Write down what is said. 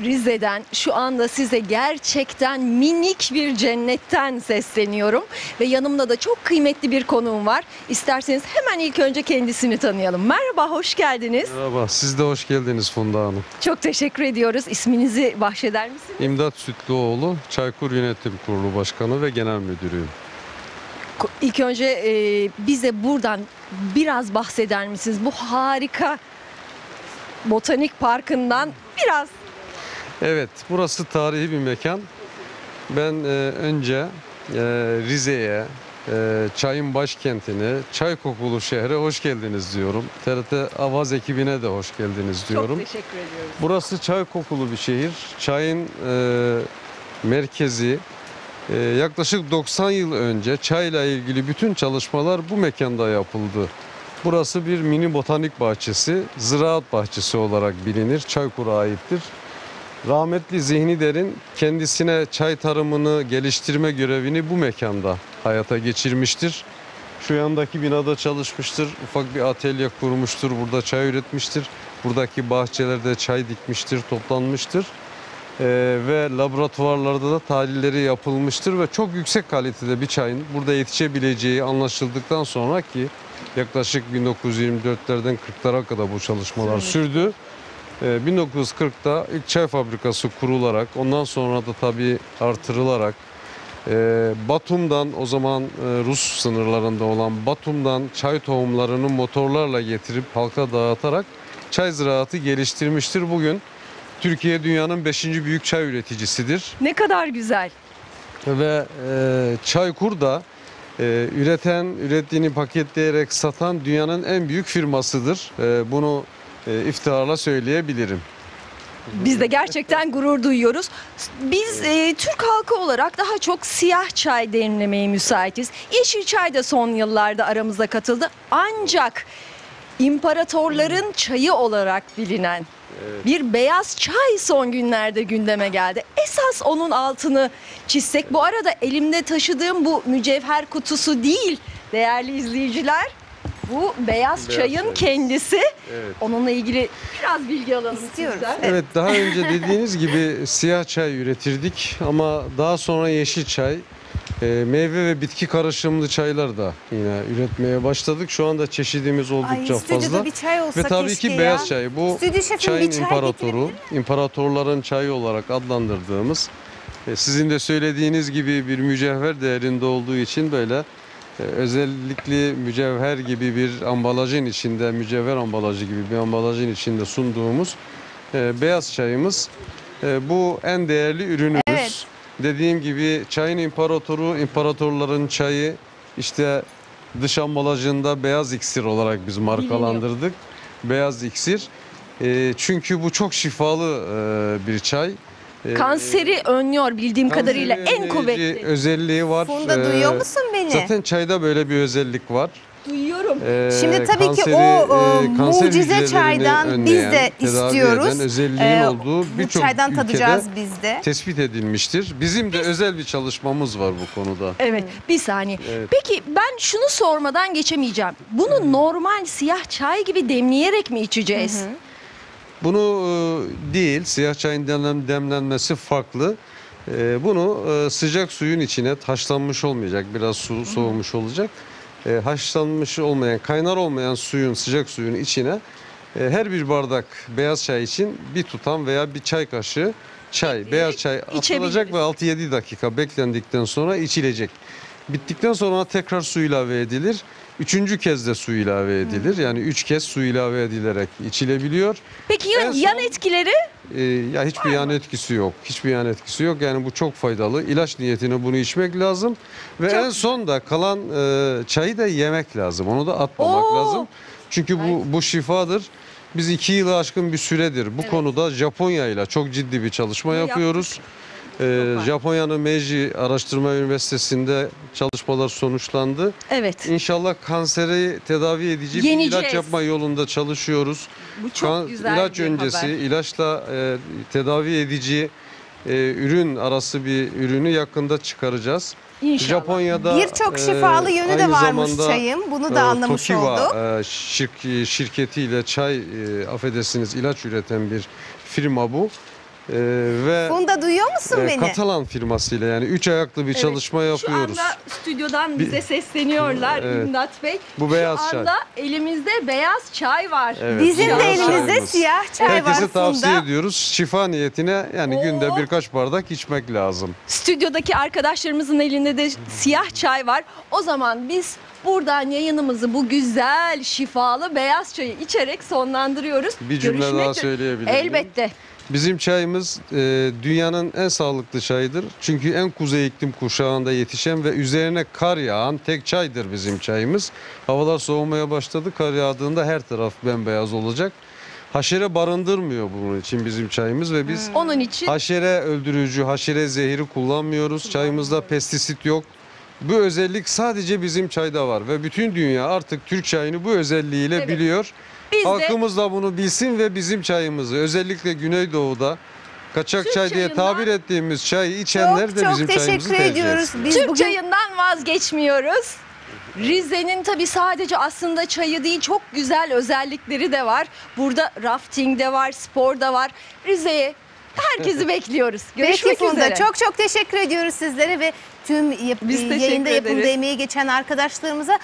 Rize'den şu anda size gerçekten minik bir cennetten sesleniyorum. Ve yanımda da çok kıymetli bir konuğum var. İsterseniz hemen ilk önce kendisini tanıyalım. Merhaba, hoş geldiniz. Merhaba, siz de hoş geldiniz Funda Hanım. Çok teşekkür ediyoruz. İsminizi bahşeder misiniz? İmdat Sütlüoğlu, Çaykur Yönetim Kurulu Başkanı ve Genel Müdürüyüm. İlk önce e, bize buradan biraz bahseder misiniz? Bu harika botanik parkından biraz Evet, burası tarihi bir mekan. Ben e, önce e, Rize'ye, e, çayın başkentine, çay kokulu şehre hoş geldiniz diyorum. TRT Avaz ekibine de hoş geldiniz diyorum. çok teşekkür ediyoruz. Burası çay kokulu bir şehir. Çayın e, merkezi. E, yaklaşık 90 yıl önce çayla ilgili bütün çalışmalar bu mekanda yapıldı. Burası bir mini botanik bahçesi, ziraat bahçesi olarak bilinir. Çaykur'a aittir. Rahmetli Zihni Derin kendisine çay tarımını geliştirme görevini bu mekanda hayata geçirmiştir. Şu yandaki binada çalışmıştır. Ufak bir atölye kurmuştur. Burada çay üretmiştir. Buradaki bahçelerde çay dikmiştir, toplanmıştır. Ee, ve laboratuvarlarda da tahlilleri yapılmıştır ve çok yüksek kalitede bir çayın burada yetişebileceği anlaşıldıktan sonra ki yaklaşık 1924'lerden 40'lara kadar bu çalışmalar sürdü. Ee, 1940'da ilk çay fabrikası kurularak ondan sonra da tabii artırılarak e, Batum'dan o zaman e, Rus sınırlarında olan Batum'dan çay tohumlarını motorlarla getirip halka dağıtarak çay ziraatı geliştirmiştir. Bugün Türkiye dünyanın 5. büyük çay üreticisidir Ne kadar güzel. ve e, Çaykur da e, üreten, ürettiğini paketleyerek satan dünyanın en büyük firmasıdır. E, bunu e, iftiharla söyleyebilirim. Biz de gerçekten gurur duyuyoruz. Biz e, Türk halkı olarak daha çok siyah çay demlemeye müsaitiz. Yeşil çay da son yıllarda aramıza katıldı. Ancak imparatorların çayı olarak bilinen bir beyaz çay son günlerde gündeme geldi. Esas onun altını çizsek. Bu arada elimde taşıdığım bu mücevher kutusu değil değerli izleyiciler. Bu beyaz, Beyaz çayın çay. kendisi. Evet. Onunla ilgili biraz bilgi alalım İstiyoruz. sizden. Evet daha önce dediğiniz gibi siyah çay üretirdik ama daha sonra yeşil çay, e, meyve ve bitki karışımlı çaylar da yine üretmeye başladık. Şu anda çeşidimiz oldukça Ay fazla. bir çay olsa Ve tabii keşke ki ya. beyaz çay. Bu çayın çay imparatoru, imparatorların çayı olarak adlandırdığımız e, sizin de söylediğiniz gibi bir mücevher değerinde olduğu için böyle özellikle mücevher gibi bir ambalajın içinde, mücevher ambalajı gibi bir ambalajın içinde sunduğumuz e, beyaz çayımız. E, bu en değerli ürünümüz. Evet. Dediğim gibi çayın imparatoru, imparatorların çayı işte dış ambalajında beyaz iksir olarak biz markalandırdık. Beyaz iksir. E, çünkü bu çok şifalı e, bir çay. E, Kanseri önlüyor bildiğim kadarıyla en kuvvetli. özelliği var. Funda duyuyor musun beni? Zaten çayda böyle bir özellik var. Duyuyorum. E, Şimdi tabii ki kanseri, o, e, e, kanser mucize hücrelerini çaydan biz de tedavi istiyoruz. eden özelliğin Ee, olduğu Bu birçok çaydan ülkede tadacağız biz de. tespit edilmiştir. Bizim de özel bir çalışmamız var bu konuda. Evet bir saniye. Evet. Peki ben şunu sormadan geçemeyeceğim. Bunu normal siyah çay gibi demleyerek mi içeceğiz? Bunu e, değil, siyah çayın demlen- demlenmesi farklı. E, Bunu e, sıcak suyun içine haşlanmış olmayacak, biraz su soğumuş olacak. E, Haşlanmış olmayan, kaynar olmayan suyun, sıcak suyun içine e, her bir bardak beyaz çay için bir tutam veya bir çay kaşığı çay, beyaz çay atılacak ve 6-7 dakika beklendikten sonra içilecek. Bittikten sonra tekrar su ilave edilir. Üçüncü kez de su ilave edilir. Yani üç kez su ilave edilerek içilebiliyor. Peki ya, En son- yan etkileri? Ee, ya hiçbir yan etkisi yok. Hiçbir yan etkisi yok. Yani bu çok faydalı. İlaç niyetine bunu içmek lazım. Ve en son da kalan e, çayı da yemek lazım. Onu da atmamak Oo. lazım. Çünkü bu bu şifadır. Biz iki yılı aşkın bir süredir bu konuda Japonya ile çok ciddi bir çalışma yapıyoruz. Ee, Japonya'nın Meiji Araştırma Üniversitesi'nde çalışmalar sonuçlandı. Evet. İnşallah kanseri tedavi edici bir Yeneceğiz. ilaç yapma yolunda çalışıyoruz. Bu çok Kan- güzel ilaç bir öncesi haber. ilaçla e, tedavi edici e, ürün arası bir ürünü yakında çıkaracağız. İnşallah. Japonya'da Birçok e, şifalı yönü de aynı varmış zamanda, çayın. Bunu e, da anlamış Tokiwa, olduk. e, şirk- şirketiyle çay e, affedersiniz ilaç üreten bir firma bu. Ee, ve Funda duyuyor musun e, beni? Katalan firmasıyla yani üç ayaklı bir Evet, çalışma yapıyoruz. Şu anda stüdyodan Bir- bize sesleniyorlar Evet. İmdat Bey. Bu beyaz Şu çay. anda elimizde beyaz çay var. Evet, Bizim de beyaz elimizde çayımız. siyah çay var Herkese Funda. tavsiye ediyoruz. Şifa niyetine yani günde Oo. birkaç bardak içmek lazım. Stüdyodaki arkadaşlarımızın elinde de siyah çay var. O zaman biz buradan yayınımızı bu güzel şifalı beyaz çayı içerek sonlandırıyoruz. Bir cümle Görüşmek daha üzere. söyleyebilir miyim? Elbette. Bizim çayımız e, dünyanın en sağlıklı çayıdır. Çünkü en kuzey iklim kuşağında yetişen ve üzerine kar yağan tek çaydır bizim çayımız. Havalar soğumaya başladı. Kar yağdığında her taraf bembeyaz olacak. Haşere barındırmıyor bunun için bizim çayımız ve biz Onun için haşere öldürücü, haşere zehri kullanmıyoruz. Çayımızda pestisit yok. Bu özellik sadece bizim çayda var ve bütün dünya artık Türk çayını bu özelliğiyle Evet. biliyor. Biz de Halkımız da bunu bilsin ve bizim çayımızı özellikle Güneydoğu'da kaçak Türk çay diye çayından- tabir ettiğimiz çayı içenler Çok de çok bizim çayımızı teşekkür tercih ediyoruz. etsin. Biz Türk bugün çayından vazgeçmiyoruz. Rize'nin tabii sadece aslında çayı değil çok güzel özellikleri de var. Burada rafting de var, spor da var. Rize'ye herkesi bekliyoruz. Görüşmek Funda üzere. çok çok teşekkür ediyoruz sizlere ve tüm yap- Biz teşekkür yayında yapımda ederiz. emeği geçen arkadaşlarımıza